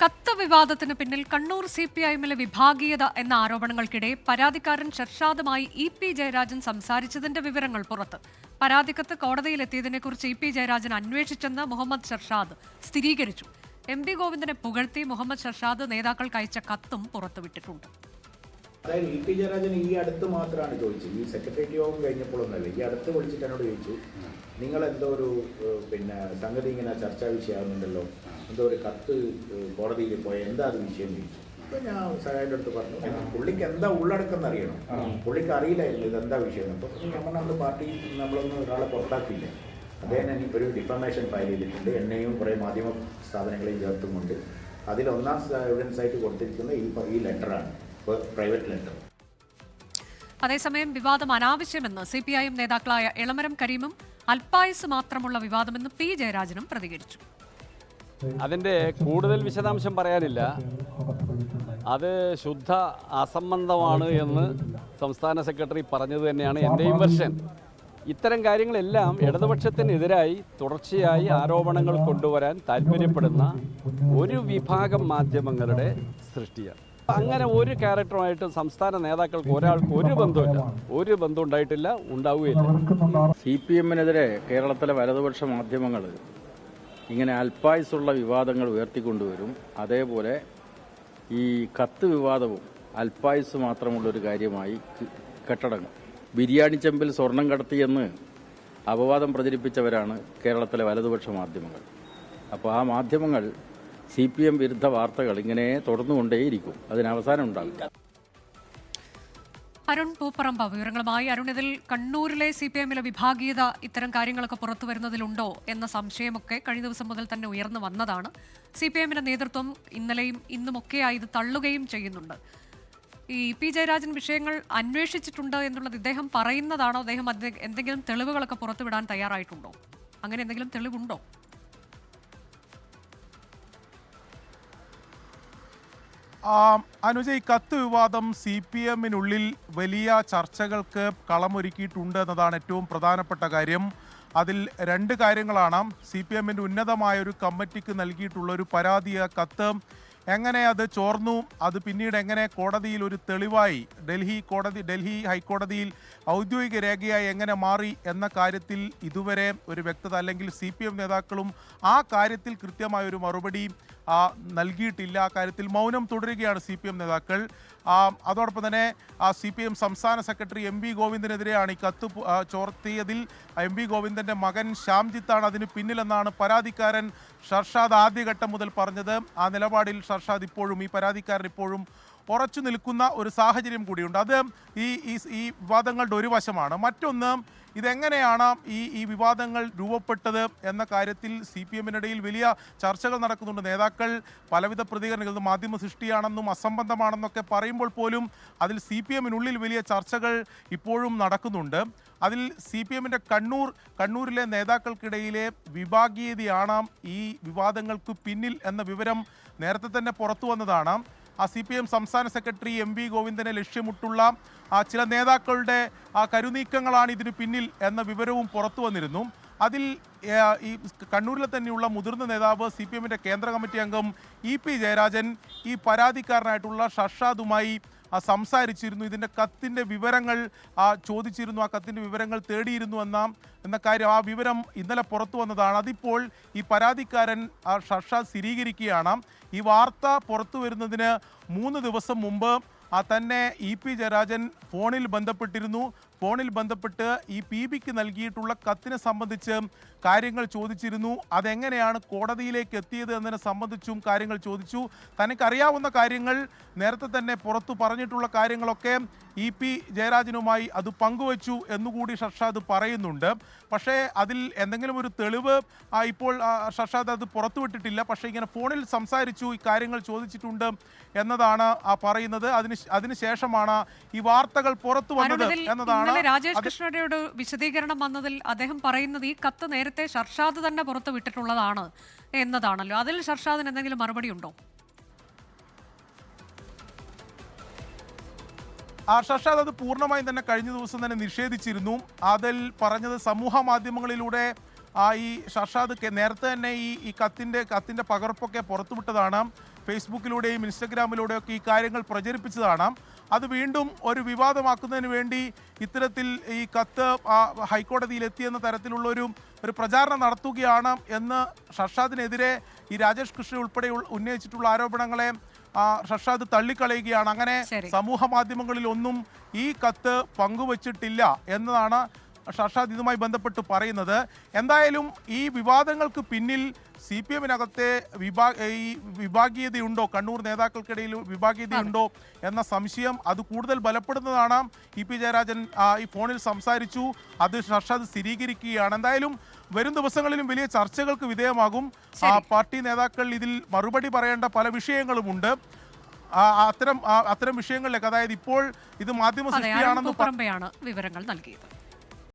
കത്ത് വിവാദത്തിന് പിന്നിൽ കണ്ണൂർ സി പി ഐ എമ്മിലെ വിഭാഗീയത എന്ന ആരോപണങ്ങൾക്കിടെ പരാതിക്കാരൻ ഷർഷാദുമായി ഇ പി ജയരാജൻ സംസാരിച്ചതിന്റെ വിവരങ്ങൾ പുറത്ത്. പരാതിക്കത്ത് കോടതിയിലെത്തിയതിനെക്കുറിച്ച് ഇ പി ജയരാജൻ അന്വേഷിച്ചെന്ന് മുഹമ്മദ് ഷർഷാദ് സ്ഥിരീകരിച്ചു. എം പി ഗോവിന്ദനെ പുകഴ്ത്തി മുഹമ്മദ് ഷർഷാദ് നേതാക്കൾക്ക് അയച്ച കത്തും പുറത്തുവിട്ടിട്ടുണ്ട്. അതായത് ഇ പി ജയരാജൻ ഈ അടുത്ത് മാത്രമാണ് ചോദിച്ചത്. ഈ സെക്രട്ടേറിയറ്റ് യോഗം കഴിഞ്ഞപ്പോഴൊന്നല്ല ഈ അടുത്ത് വിളിച്ചിട്ട് എന്നോട് ചോദിച്ചു നിങ്ങൾ എന്തോ ഒരു പിന്നെ സംഗതി ഇങ്ങനെ ചർച്ചാ വിഷയമാകുന്നുണ്ടല്ലോ? എന്തോ ഒരു കത്ത് കോടതിയിൽ പോയ എന്താ അത് വിഷയം ചോദിച്ചു. അപ്പോൾ ഞാൻ സഹായന്റെ അടുത്ത് പറഞ്ഞു പുള്ളിക്ക് എന്താ ഉള്ളടക്കം അറിയണം. പുള്ളിക്ക് അറിയില്ലായിരുന്നു ഇതെന്താ എന്താ വിഷയം അപ്പോൾ നമ്മൾ നമ്മൾ പാർട്ടി നമ്മളൊന്നും ഒരാളെ പുറത്താക്കിയില്ല. അദ്ദേഹം എനിക്ക് ഒരു ഡിഫമേഷൻ ഫയൽ ചെയ്തിട്ടുണ്ട്. എന്നെയും കുറേ മാധ്യമ സ്ഥാപനങ്ങളെയും ചേർത്തുകൊണ്ട് അതിൽ ഒന്നാം എവിഡൻസ് ആയിട്ട് കൊടുത്തിരിക്കുന്ന ഈ ഈ ലെറ്ററാണ് പ്രൈവറ്റ് ലെറ്റർ അതേസമയം വിവാദം അനാവശ്യമെന്ന് സി പി ഐ എം നേതാക്കളായ എളമരം കരീമും അൽപായുസ് മാത്രമുള്ള വിവാദമെന്ന് പി ജയരാജനും പ്രതികരിച്ചു. അതിന്റെ കൂടുതൽ വിശദാംശം പറയാനില്ല. അത് ശുദ്ധ അസംബന്ധമാണ് എന്ന് സംസ്ഥാന സെക്രട്ടറി പറഞ്ഞത് തന്നെയാണ് എന്റെയും വെർഷൻ ഇത്തരം കാര്യങ്ങളെല്ലാം ഇടതുപക്ഷത്തിനെതിരായി തുടർച്ചയായി ആരോപണങ്ങൾ കൊണ്ടുവരാൻ താല്പര്യപ്പെടുന്ന ഒരു വിഭാഗം മാധ്യമങ്ങളുടെ സൃഷ്ടിയാണ്. അങ്ങനെ ഒരു ക്യാരക്ടറുമായിട്ടും സംസ്ഥാന നേതാക്കൾക്ക് ഒരാൾക്ക് ഒരു ബന്ധമില്ല ഒരു ബന്ധം ഉണ്ടായിട്ടില്ല ഉണ്ടാവുകയില്ല. സി പി എമ്മിനെതിരെ കേരളത്തിലെ വലതുപക്ഷ മാധ്യമങ്ങൾ ഇങ്ങനെ അൽപായുസുള്ള വിവാദങ്ങൾ ഉയർത്തിക്കൊണ്ടുവരും. അതേപോലെ ഈ കത്ത് വിവാദവും അൽപായുസ് മാത്രമുള്ളൊരു കാര്യമായി കെട്ടടങ്ങ്. ബിരിയാണി ചെമ്പിൽ സ്വർണം കടത്തിയെന്ന് അപവാദം പ്രചരിപ്പിച്ചവരാണ് കേരളത്തിലെ വലതുപക്ഷ മാധ്യമങ്ങൾ. അപ്പോൾ ആ മാധ്യമങ്ങൾ സി പി എം വിരുദ്ധ വാർത്തകൾ ഇങ്ങനെ തുടർന്നുകൊണ്ടേയിരിക്കും. അതിന് അവസാനം ഉണ്ടാകും. അരുൺ പൂപ്പറമ്പ വിവരങ്ങളുമായി അരുൺ. ഇതിൽ കണ്ണൂരിലെ സി പി എമ്മിലെ വിഭാഗീയത ഇത്തരം കാര്യങ്ങളൊക്കെ പുറത്തു വരുന്നതിലുണ്ടോ എന്ന സംശയമൊക്കെ കഴിഞ്ഞ ദിവസം മുതൽ തന്നെ ഉയർന്നു വന്നതാണ്. സി പി എമ്മിന്റെ നേതൃത്വം ഇന്നലെയും ഇന്നുമൊക്കെയായി ഇത് തള്ളുകയും ചെയ്യുന്നുണ്ട്. ഈ പി ജയരാജൻ വിഷയങ്ങൾ അന്വേഷിച്ചിട്ടുണ്ട് എന്നുള്ളത് ഇദ്ദേഹം പറയുന്നതാണോ? അദ്ദേഹം എന്തെങ്കിലും തെളിവുകളൊക്കെ പുറത്തുവിടാൻ തയ്യാറായിട്ടുണ്ടോ? അങ്ങനെ എന്തെങ്കിലും തെളിവുണ്ടോ? അനുജ ഈ കത്ത് വിവാദം സി പി എമ്മിനുള്ളിൽ വലിയ ചർച്ചകൾക്ക് കളമൊരുക്കിയിട്ടുണ്ട് എന്നതാണ് ഏറ്റവും പ്രധാനപ്പെട്ട കാര്യം. അതിൽ രണ്ട് കാര്യങ്ങളാണ്. സി പി എമ്മിന്റെ ഉന്നതമായ ഒരു കമ്മിറ്റിക്ക് നൽകിയിട്ടുള്ള ഒരു പരാതിയ കത്ത്. എങ്ങനെ അത് ചോർന്നു? അത് പിന്നീട് എങ്ങനെ കോടതിയിൽ ഒരു തെളിവായി? ഡൽഹി കോടതി ഡൽഹി ഹൈക്കോടതിയിൽ ഔദ്യോഗിക രേഖയായി എങ്ങനെ മാറി എന്ന കാര്യത്തിൽ ഇതുവരെ ഒരു വ്യക്തത അല്ലെങ്കിൽ സി നേതാക്കളും ആ കാര്യത്തിൽ കൃത്യമായ ഒരു മറുപടി നൽകിയിട്ടില്ല. ആ കാര്യത്തിൽ മൗനം തുടരുകയാണ് സി നേതാക്കൾ. അതോടൊപ്പം തന്നെ സി പി എം സംസ്ഥാന സെക്രട്ടറി എം വി ഗോവിന്ദനെതിരെയാണ് ഈ കത്ത് ചോർത്തിയതിൽ എം വി ഗോവിന്ദന്റെ മകൻ ശ്യാംജിത്താണ് അതിന് പിന്നിലെന്നാണ് പരാതിക്കാരൻ ഷർഷാദ് ആദ്യഘട്ടം മുതൽ പറഞ്ഞത്. ആ നിലപാടിൽ ഷർഷാദ് ഇപ്പോഴും ഈ പരാതിക്കാരൻ ഇപ്പോഴും ഉറച്ചു നിൽക്കുന്ന ഒരു സാഹചര്യം കൂടിയുണ്ട്. അത് ഈ ഈ വിവാദങ്ങളുടെ ഒരു വശമാണ്. മറ്റൊന്ന് ഇതെങ്ങനെയാണ് ഈ ഈ വിവാദങ്ങൾ രൂപപ്പെട്ടത് എന്ന കാര്യത്തിൽ സി പി എമ്മിനിടയിൽ വലിയ ചർച്ചകൾ നടക്കുന്നുണ്ട്. നേതാക്കൾ പലവിധ പ്രതികരണങ്ങൾ മാധ്യമ സൃഷ്ടിയാണെന്നും അസംബന്ധമാണെന്നൊക്കെ പറയുമ്പോൾ പോലും അതിൽ സി പി എമ്മിനുള്ളിൽ വലിയ ചർച്ചകൾ ഇപ്പോഴും നടക്കുന്നുണ്ട്. അതിൽ സി പി എമ്മിന്റെ കണ്ണൂർ കണ്ണൂരിലെ നേതാക്കൾക്കിടയിലെ വിഭാഗീയതയാണ് ഈ വിവാദങ്ങൾക്ക് പിന്നിൽ എന്ന വിവരം നേരത്തെ തന്നെ പുറത്തു വന്നതാണ്. സി പി എം സംസ്ഥാന സെക്രട്ടറി എം വി ഗോവിന്ദനെ ലക്ഷ്യമിട്ടുള്ള ചില നേതാക്കളുടെ ആ കരുനീക്കങ്ങളാണ് ഇതിനു പിന്നിൽ എന്ന വിവരവും പുറത്തു വന്നിരുന്നു. അതിൽ ഈ കണ്ണൂരിലെ തന്നെയുള്ള മുതിർന്ന നേതാവ് സി പി എമ്മിന്റെ കേന്ദ്ര കമ്മിറ്റി അംഗം ഇ പി ജയരാജൻ ഈ പരാതിക്കാരനായിട്ടുള്ള ഷർഷാദുമായി സംസാരിച്ചിരുന്നു. ഇതിന്റെ കത്തിന്റെ വിവരങ്ങൾ ചോദിച്ചിരുന്നു. ആ കത്തിന്റെ വിവരങ്ങൾ തേടിയിരുന്നു എന്ന എന്ന കാര്യം ആ വിവരം ഇന്നലെ പുറത്തു വന്നതാണ്. അതിപ്പോൾ ഈ പരാതിക്കാരൻ ആ ഷർഷാദ് സ്ഥിരീകരിക്കുകയാണ്. ഈ വാർത്ത പുറത്തു വരുന്നതിന് മൂന്ന് ദിവസം മുമ്പ് ആ തന്നെ ഇ പി ജയരാജൻ ഫോണിൽ ബന്ധപ്പെട്ടിരുന്നു. ഫോണിൽ ബന്ധപ്പെട്ട് ഈ പി ബിക്ക് നൽകിയിട്ടുള്ള കത്തിനെ സംബന്ധിച്ച് കാര്യങ്ങൾ ചോദിച്ചിരുന്നു. അതെങ്ങനെയാണ് കോടതിയിലേക്ക് എത്തിയത് എന്നതിനെ സംബന്ധിച്ചും കാര്യങ്ങൾ ചോദിച്ചു. തനിക്കറിയാവുന്ന കാര്യങ്ങൾ നേരത്തെ തന്നെ പുറത്തു പറഞ്ഞിട്ടുള്ള കാര്യങ്ങളൊക്കെ ഇ പി ജയരാജനുമായി അത് പങ്കുവച്ചു എന്നുകൂടി ഷർഷാദ് പറയുന്നുണ്ട്. പക്ഷേ അതിൽ എന്തെങ്കിലും ഒരു തെളിവ് ഇപ്പോൾ ഷർഷാദ് അത് പുറത്തുവിട്ടിട്ടില്ല. പക്ഷേ ഇങ്ങനെ ഫോണിൽ സംസാരിച്ചു ഈ കാര്യങ്ങൾ ചോദിച്ചിട്ടുണ്ട് എന്നതാണ് ആ പറയുന്നത്. അതിന് അതിനുശേഷമാണ് ഈ വാർത്തകൾ പുറത്തു വന്നത് എന്നതാണ് രാജേഷ് കൃഷ്ണയുടെ വിശദീകരണം വന്നതിൽ അദ്ദേഹം പറയുന്നത് ഈ കത്ത് നേരത്തെ ഷർഷാദ് തന്നെ പുറത്തുവിട്ടിട്ടുള്ളതാണ് എന്നതാണല്ലോ. അതിൽ ഷർഷാദിന് എന്തെങ്കിലും മറുപടി ഉണ്ടോ? ആ അത് പൂർണമായും തന്നെ കഴിഞ്ഞ ദിവസം തന്നെ നിഷേധിച്ചിരുന്നു. അതിൽ പറഞ്ഞത് സമൂഹ മാധ്യമങ്ങളിലൂടെ ആ ഈ ഷർഷാദ് നേരത്തെ തന്നെ ഈ ഈ കത്തിന്റെ കത്തിന്റെ പകർപ്പൊക്കെ പുറത്തുവിട്ടതാണ്. ഫേസ്ബുക്കിലൂടെയും ഇൻസ്റ്റഗ്രാമിലൂടെയും ഒക്കെ ഈ കാര്യങ്ങൾ പ്രചരിപ്പിച്ചതാണ്. അത് വീണ്ടും ഒരു വിവാദമാക്കുന്നതിന് വേണ്ടി ഇത്തരത്തിൽ ഈ കത്ത് ഹൈക്കോടതിയിൽ എത്തിയെന്ന തരത്തിലുള്ള ഒരു ഒരു പ്രചാരണം നടത്തുകയാണ് എന്ന് ഷർഷാദിനെതിരെ ഈ രാജേഷ് കൃഷ്ണ ഉൾപ്പെടെ ഉന്നയിച്ചിട്ടുള്ള ആരോപണങ്ങളെ ആ, ഷർഷാദ് തള്ളിക്കളയുകയാണ് അങ്ങനെ. സമൂഹ മാധ്യമങ്ങളിൽ ഒന്നും ഈ കത്ത് പങ്കുവച്ചിട്ടില്ല എന്നതാണ് ഷർഷാദ് ഇതുമായി ബന്ധപ്പെട്ട് പറയുന്നത് എന്തായാലും ഈ വിവാദങ്ങൾക്ക് പിന്നിൽ സി പി എമ്മിനകത്തെ വിഭാ ഈ വിഭാഗീയതയുണ്ടോ? കണ്ണൂർ നേതാക്കൾക്കിടയിൽ വിഭാഗീയതയുണ്ടോ എന്ന സംശയം അത് കൂടുതൽ ബലപ്പെടുന്നതാണ്. ഇ പി ജയരാജൻ ഈ ഫോണിൽ സംസാരിച്ചു. അത് ഷർഷാദ് സ്ഥിരീകരിക്കുകയാണ്. എന്തായാലും വരും ദിവസങ്ങളിലും വലിയ ചർച്ചകൾക്ക് വിധേയമാകും. പാർട്ടി നേതാക്കൾ ഇതിൽ മറുപടി പറയേണ്ട പല വിഷയങ്ങളുമുണ്ട്. അത്തരം അത്തരം വിഷയങ്ങളിലേക്ക് അതായത് ഇപ്പോൾ ഇത് മാധ്യമ സൃഷ്ടിയാണെന്ന് വിവരങ്ങൾ നൽകിയത്.